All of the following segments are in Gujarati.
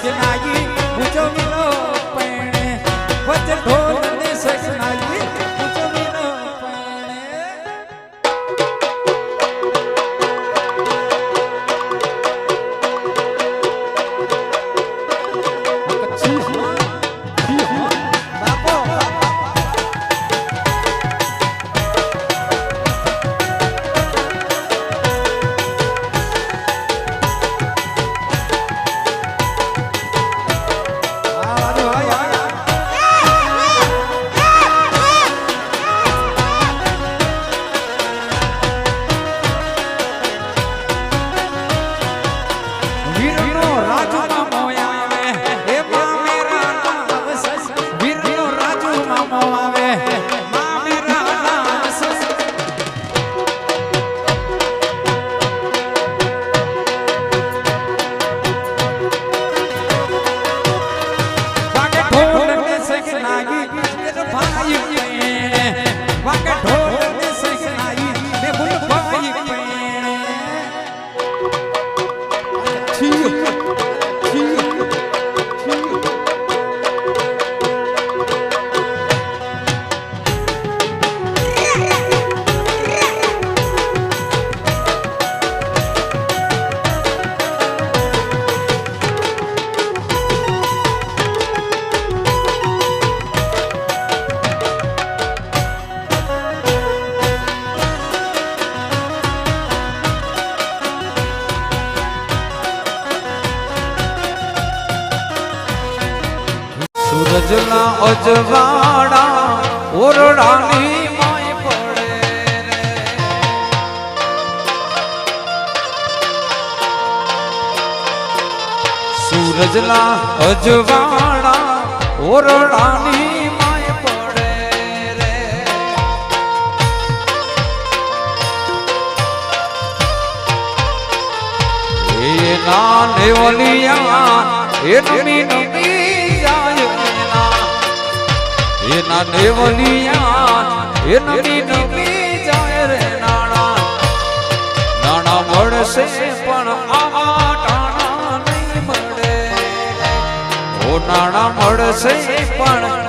સગનાઈ ઊંચો મિલો પૈણે. વચ ઢોલ 拼就 સૂરજના અજવાળા ઓરડાની માય પડે રે સૂરજના અજવાળા ઓરડાની માય પડે રે એ નાને ઓલિયા એ નમી નમી જાય એના એ દેવલિયા, એ નમી નમી જાય રે નાણા. નાણા મળશે પણ આવા ટાણા નહીં મળે. ઓ નાણા મળશે પણ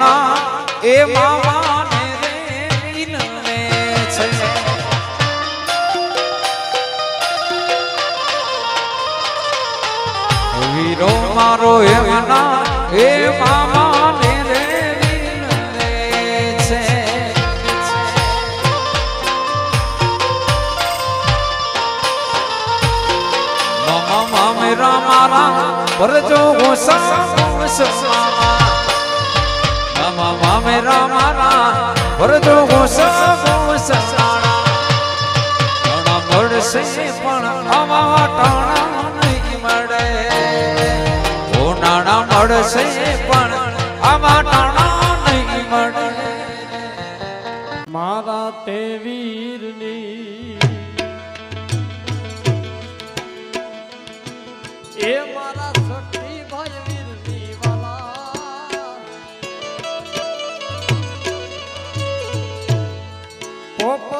ના એ મામાને રે પીનવે છે. વીરો મારો એમના, એ મામાને રે છે. મામા, મામેરા મારા પરજો ગોસા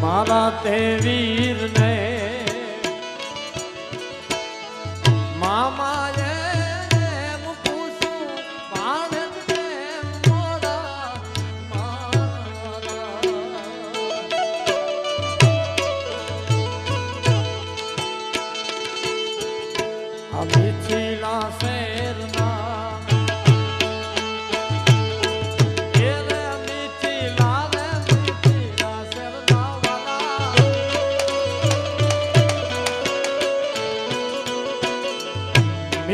મારા તે વીરને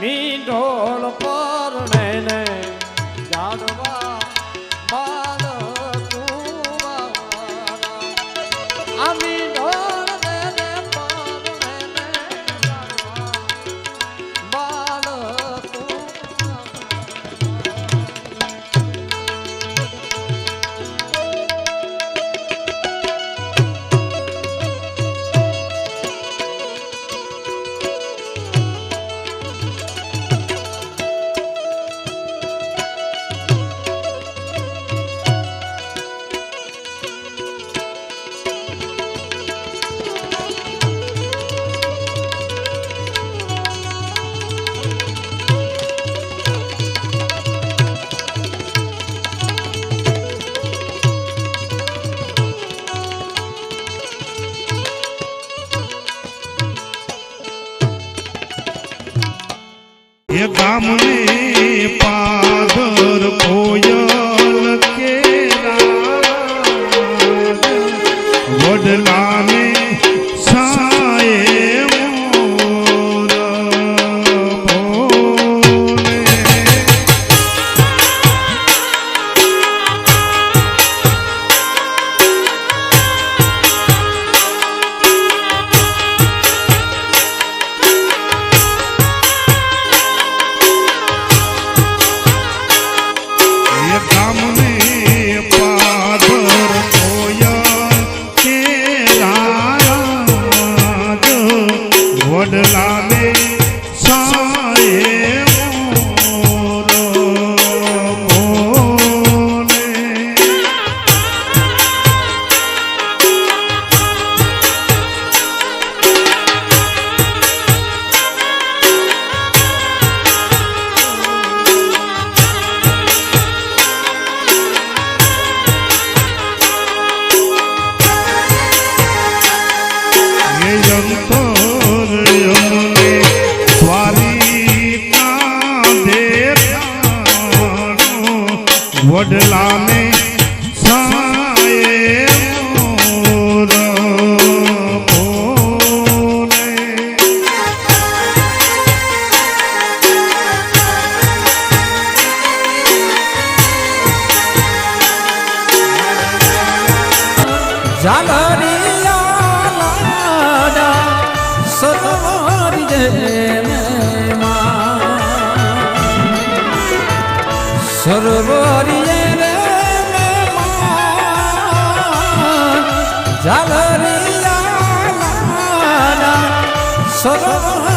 me door.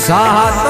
રો સાત મને રે સો